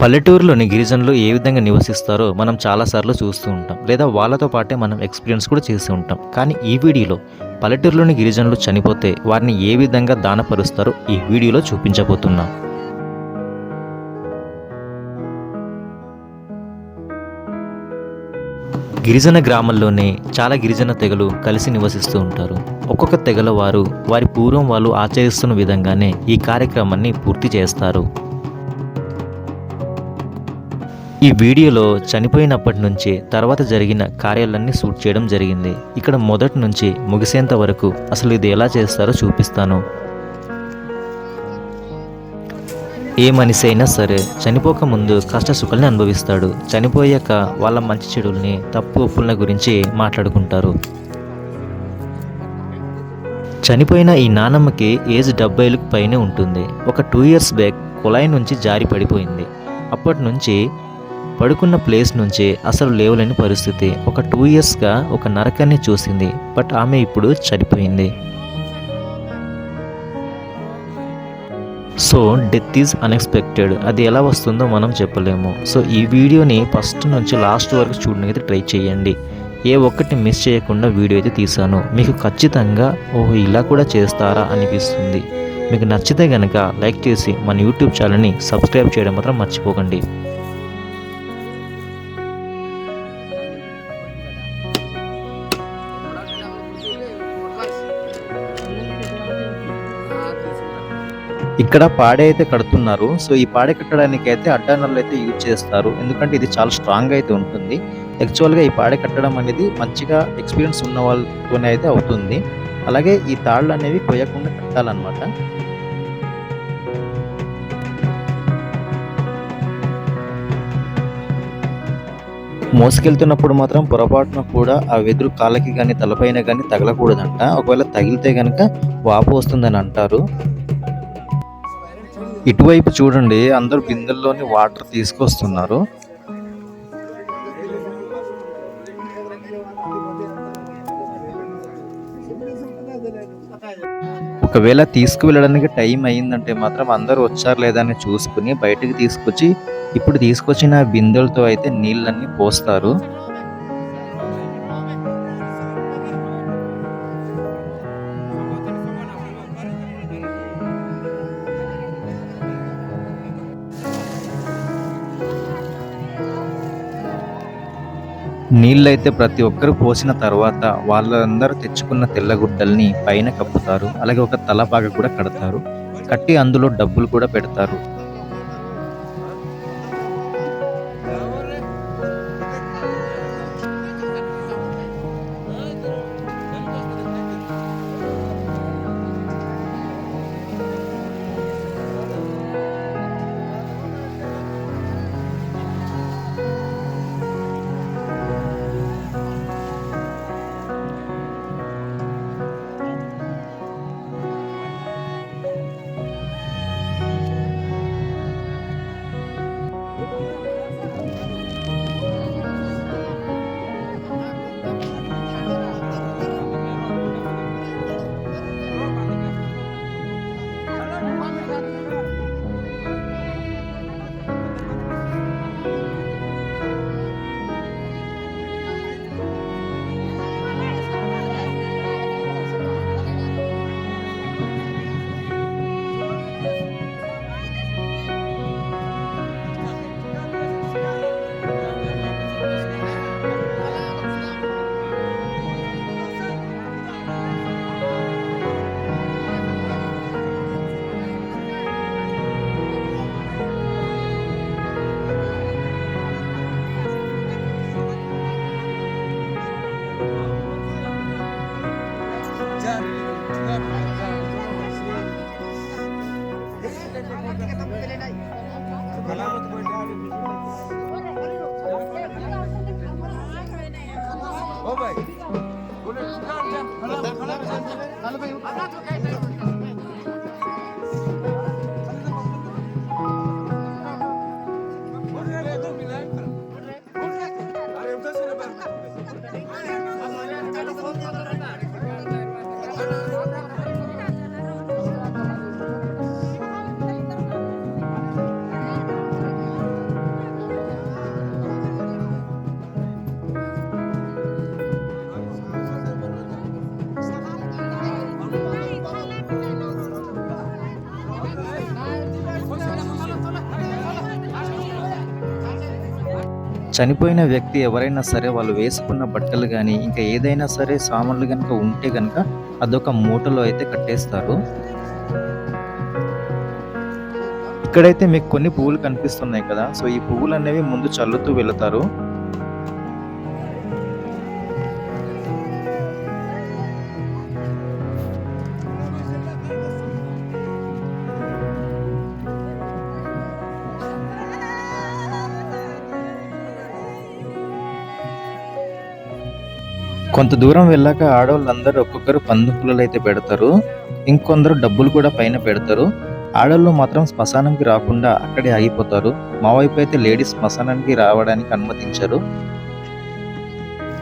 పల్లెటూరులోని గిరిజనులు ఏ విధంగా నివసిస్తారో మనం చాలాసార్లు చూస్తూ ఉంటాం. లేదా వాళ్ళతో పాటే మనం ఎక్స్పీరియన్స్ కూడా చేస్తూ ఉంటాం. కానీ ఈ వీడియోలో పల్లెటూరులోని గిరిజనులు చనిపోతే వారిని ఏ విధంగా దానపరుస్తారో ఈ వీడియోలో చూపించబోతున్నాం. గిరిజన గ్రామంలోనే చాలా గిరిజన తెగలు కలిసి నివసిస్తూ ఉంటారు. ఒక్కొక్క తెగల వారు వారి పూర్వం వాళ్ళు ఆచరిస్తున్న విధంగానే ఈ కార్యక్రమాన్ని పూర్తి చేస్తారు. ఈ వీడియోలో చనిపోయినప్పటి నుంచి తర్వాత జరిగిన కార్యాలన్నీ షూట్ చేయడం జరిగింది. ఇక్కడ మొదటి నుంచి ముగిసేంత వరకు అసలు ఇది ఎలా చేస్తారో చూపిస్తాను. ఏ మనిషి అయినా సరే చనిపోక ముందు కష్ట సుఖాలని అనుభవిస్తాడు. చనిపోయాక వాళ్ళ మంచి చెడుల్ని తప్పు ఒప్పుల గురించి మాట్లాడుకుంటారు. చనిపోయిన ఈ నానమ్మకి ఏజ్ డెబ్బైలకు పైనే ఉంటుంది. ఒక టూ ఇయర్స్ బ్యాక్ కుళాయి నుంచి జారి పడిపోయింది. అప్పటి నుంచి పడుకున్న ప్లేస్ నుంచి అసలు లేవలేని పరిస్థితి. ఒక టూ ఇయర్స్గా ఒక నరకాన్ని చూసింది. బట్ ఆమె ఇప్పుడు చనిపోయింది. సో డెత్ ఈజ్ అన్ఎక్స్పెక్టెడ్ అది ఎలా వస్తుందో మనం చెప్పలేము. సో ఈ వీడియోని ఫస్ట్ నుంచి లాస్ట్ వరకు చూడడానికి ట్రై చేయండి. ఏ ఒక్కటి మిస్ చేయకుండా వీడియో అయితే తీసాను మీకు ఖచ్చితంగా ఓహో ఇలా కూడా చేస్తారా అనిపిస్తుంది. మీకు నచ్చితే కనుక లైక్ చేసి మన యూట్యూబ్ ఛానల్ని సబ్స్క్రైబ్ చేయడం మాత్రం మర్చిపోకండి. ఇక్కడ పాడే అయితే కడుతున్నారు. సో ఈ పాడే కట్టడానికి అయితే అడ్డానర్లు అయితే యూజ్ చేస్తారు. ఎందుకంటే ఇది చాలా స్ట్రాంగ్ అయితే ఉంటుంది. యాక్చువల్గా ఈ పాడే కట్టడం అనేది మంచిగా ఎక్స్పీరియన్స్ ఉన్న వాళ్ళతోనే అయితే అవుతుంది. అలాగే ఈ తాళ్ళు అనేవి కొయ్యకుండా కట్టాలన్నమాట. మోసుకెళ్తున్నప్పుడు మాత్రం పొరపాటున కూడా ఆ వెదురు కాళ్ళకి కానీ తలపైన కానీ తగలకూడదంట. ఒకవేళ తగిలితే కనుక వాపు వస్తుందని అంటారు. ఇటువైపు చూడండి అందరూ బిందెల్లోని వాటర్ తీసుకొస్తున్నారు. ఒకవేళ తీసుకువెళ్ళడానికి టైం అయ్యిందంటే మాత్రం అందరూ వచ్చారు లేదా అని చూసుకుని బయటకు తీసుకొచ్చి ఇప్పుడు తీసుకొచ్చిన బిందెలతో అయితే నీళ్ళన్నీ పోస్తారు. నీళ్ళైతే ప్రతి ఒక్కరు పోసిన తర్వాత వాళ్ళందరూ తెచ్చుకున్న తెల్లగుడ్డల్ని పైన కప్పుతారు. అలాగే ఒక తలపాగ కూడా కడతారు. కట్టి అందులో డబ్బులు కూడా పెడతారు. ભાઈ. બોલે ખરાબ છે. ખરાબ ખરાબ છે. હાલ ભાઈ చనిపోయిన వ్యక్తి ఎవరైనా సరే వాళ్ళు వేసుకున్న బట్టలు కానీ ఇంకా ఏదైనా సరే సామాన్లు కనుక ఉంటే కనుక అదొక మూటలో అయితే కట్టేస్తారు. ఇక్కడైతే మీకు కొన్ని పువ్వులు కనిపిస్తున్నాయి కదా. సో ఈ పువ్వులు అనేవి ముందు చల్లుతూ వెళతారు. కొంత దూరం వెళ్ళాక ఆడవాళ్ళందరూ ఒక్కొక్కరు పందుపుల్లలు అయితే పెడతారు. ఇంకొందరు డబ్బులు కూడా పైన పెడతారు. ఆడవాళ్ళు మాత్రం శ్మశానంకి రాకుండా అక్కడే ఆగిపోతారు. మా వైపు అయితే లేడీస్ శ్మశానానికి రావడానికి అనుమతించరు.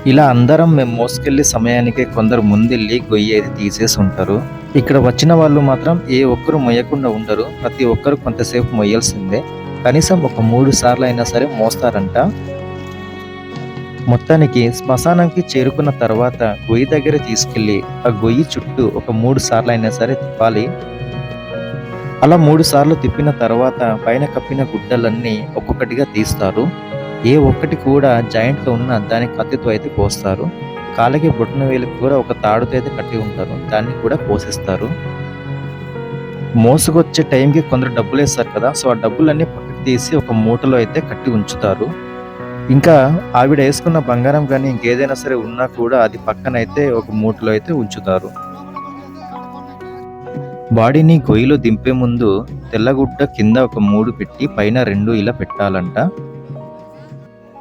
ఇలా అందరం మేము మోసుకెళ్ళే సమయానికి కొందరు ముందెళ్ళి గొయ్యి అయితే తీసేసి ఉంటారు. ఇక్కడ వచ్చిన వాళ్ళు మాత్రం ఏ ఒక్కరు మొయ్యకుండా ఉండరు. ప్రతి ఒక్కరు కొంతసేపు మొయ్యాల్సిందే. కనీసం ఒక మూడు సార్లు అయినా సరే మోస్తారంట. మొత్తానికి శ్మశానంకి చేరుకున్న తర్వాత గొయ్యి దగ్గర తీసుకెళ్ళి ఆ గొయ్యి చుట్టూ ఒక మూడు సార్లు అయినా సరే తిప్పాలి. అలా మూడు సార్లు తిప్పిన తర్వాత పైన కప్పిన గుడ్డలన్నీ ఒక్కొక్కటిగా తీస్తారు. ఏ ఒక్కటి కూడా జాయింట్లో ఉన్న దాని కత్తితో అయితే కోస్తారు. కాళ్ళకి బొట్టిన వేలకు కూడా ఒక తాడుతో అయితే కట్టి ఉంటారు. దాన్ని కూడా కోసిస్తారు. మోసుకొచ్చే టైంకి కొందరు డబ్బులు వేస్తారు కదా సో ఆ డబ్బులన్నీ పక్కకి తీసి ఒక మూటలో అయితే కట్టి ఉంచుతారు. ఇంకా ఆవిడ వేసుకున్న బంగారం కానీ ఇంకేదైనా సరే ఉన్నా కూడా అది పక్కన అయితే ఒక మూటలో అయితే ఉంచుతారు. బాడీని గొయ్యిలో దింపే ముందు తెల్లగుడ్డ కింద ఒక మూడు పెట్టి పైన రెండు ఇలా పెట్టాలంట.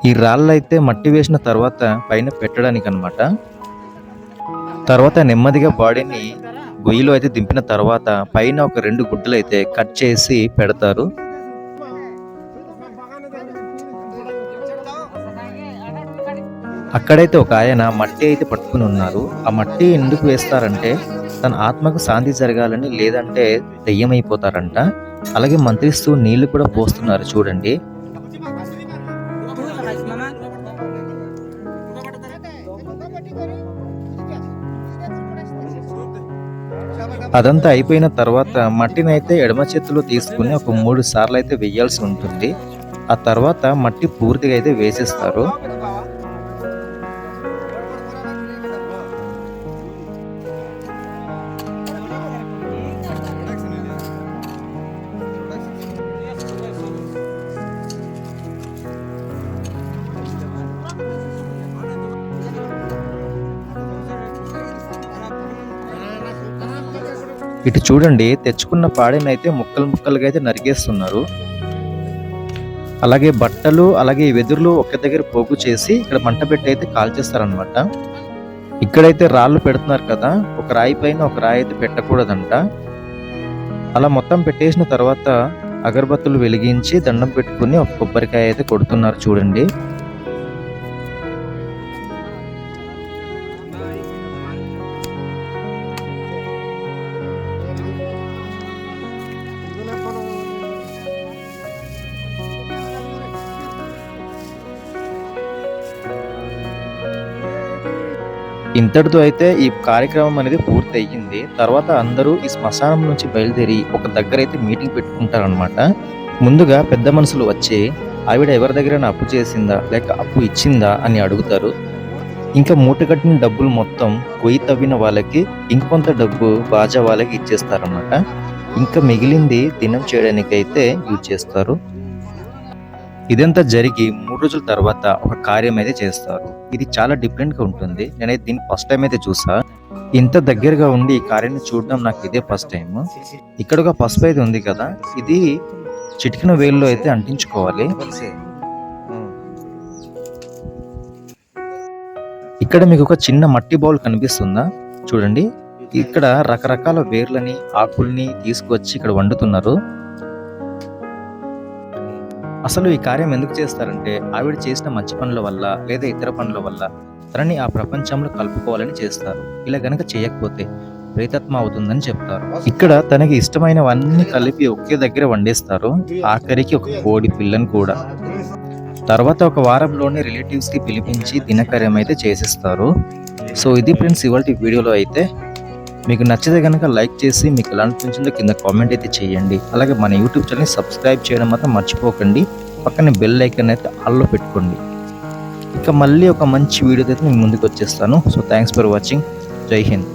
ఈ రాళ్ళైతే మట్టి వేసిన తర్వాత పైన పెట్టడానికి అనమాట తర్వాత నెమ్మదిగా బాడీని గొయ్యిలో అయితే దింపిన తర్వాత పైన ఒక రెండు గుడ్డలు అయితే కట్ చేసి పెడతారు. అక్కడైతే ఒక ఆయన మట్టి అయితే పట్టుకుని ఉన్నారు. ఆ మట్టి ఎందుకు వేస్తారంటే తన ఆత్మకు శాంతి జరగాలని లేదంటే దెయ్యమైపోతారంట. అలాగే మంత్రిస్తూ నీళ్ళు కూడా పోస్తున్నారు చూడండి. అదంతా అయిపోయిన తర్వాత మట్టిని అయితే ఎడమ చేతిలో తీసుకుని ఒక మూడు సార్లు అయితే వేయాల్సి ఉంటుంది. ఆ తర్వాత మట్టి పూర్తిగా అయితే వేసేస్తారు. ఇటు చూడండి తెచ్చుకున్న పాడినైతే ముక్కలు ముక్కలుగా అయితే నరిగేస్తున్నారు అలాగే బట్టలు అలాగే వెదురులు ఒక దగ్గర పోగు చేసి ఇక్కడ మంట పెట్టి అయితే కాల్చేస్తారనమాట ఇక్కడైతే రాళ్ళు పెడుతున్నారు కదా ఒక రాయి పైన ఒక రాయి అయితే పెట్టకూడదంట. అలా మొత్తం పెట్టేసిన తర్వాత అగరబత్తులు వెలిగించి దండం పెట్టుకుని ఒక కొబ్బరికాయ అయితే కొడుతున్నారు చూడండి. ఇంతటితో అయితే ఈ కార్యక్రమం అనేది పూర్తి అయ్యింది తర్వాత అందరూ ఈ శ్మశానం నుంచి బయలుదేరి ఒక దగ్గర అయితే మీటింగ్ పెట్టుకుంటారనమాట ముందుగా పెద్ద మనుషులు వచ్చి ఆవిడ ఎవరి దగ్గర అప్పు చేసిందా? లేక అప్పు ఇచ్చిందా? అని అడుగుతారు. ఇంకా మూటగట్టిన డబ్బులు మొత్తం కొయ్యి తవ్విన వాళ్ళకి ఇంకొంత డబ్బు బాజా వాళ్ళకి ఇచ్చేస్తారన్నమాట. ఇంకా మిగిలింది దినం చేయడానికి అయితే యూజ్ చేస్తారు. ఇదంతా జరిగి మూడు రోజుల తర్వాత ఒక కార్యం అయితే చేస్తారు. ఇది చాలా డిఫరెంట్గా ఉంటుంది. నేనైతే దీన్ని ఫస్ట్ టైం అయితే చూసా. ఇంత దగ్గరగా ఉండి ఈ కార్యాన్ని చూడడం నాకు ఇదే ఫస్ట్ టైం ఇక్కడ ఒక పసుపు అయితే ఉంది కదా ఇది చిటికిన వేల్లో అయితే అంటించుకోవాలి. ఇక్కడ మీకు ఒక చిన్న మట్టి బౌల్ కనిపిస్తుందా? చూడండి. ఇక్కడ రకరకాల వేర్లని ఆకుల్ని తీసుకొచ్చి ఇక్కడ వండుతున్నారు. అసలు ఈ కార్యం ఎందుకు చేస్తారంటే ఆవిడ చేసిన మంచి పనుల వల్ల లేదా ఇతర పనుల వల్ల తనని ఆ ప్రపంచంలో కలుపుకోవాలని చేస్తారు. ఇలా గనక చేయకపోతే ప్రేతత్మ అవుతుందని చెప్తారు. ఇక్కడ తనకి ఇష్టమైనవన్నీ కలిపి ఒకే దగ్గర వండేస్తారు. ఆఖరికి ఒక కోడి పిల్లని కూడా. తర్వాత ఒక వారంలోనే రిలేటివ్స్కి పిలిపించి దినకార్యం అయితే చేసేస్తారు. సో ఇది ఫ్రెండ్స్ ఇవాళ వీడియోలో అయితే మీకు నచ్చితే కనుక లైక్ చేసి మీకు ఎలా అనిపించిందో కింద కామెంట్ అయితే చేయండి. అలాగే మన యూట్యూబ్ ఛానల్ని సబ్స్క్రైబ్ చేయడం మాత్రం మర్చిపోకండి. పక్కనే బెల్ ఐకన్ అయితే ఆల్లో పెట్టుకోండి. ఇక మళ్ళీ ఒక మంచి వీడియో అయితే నేను ముందుకు వచ్చేస్తాను. సో థ్యాంక్స్ ఫర్ వాచింగ్ జై హింద్.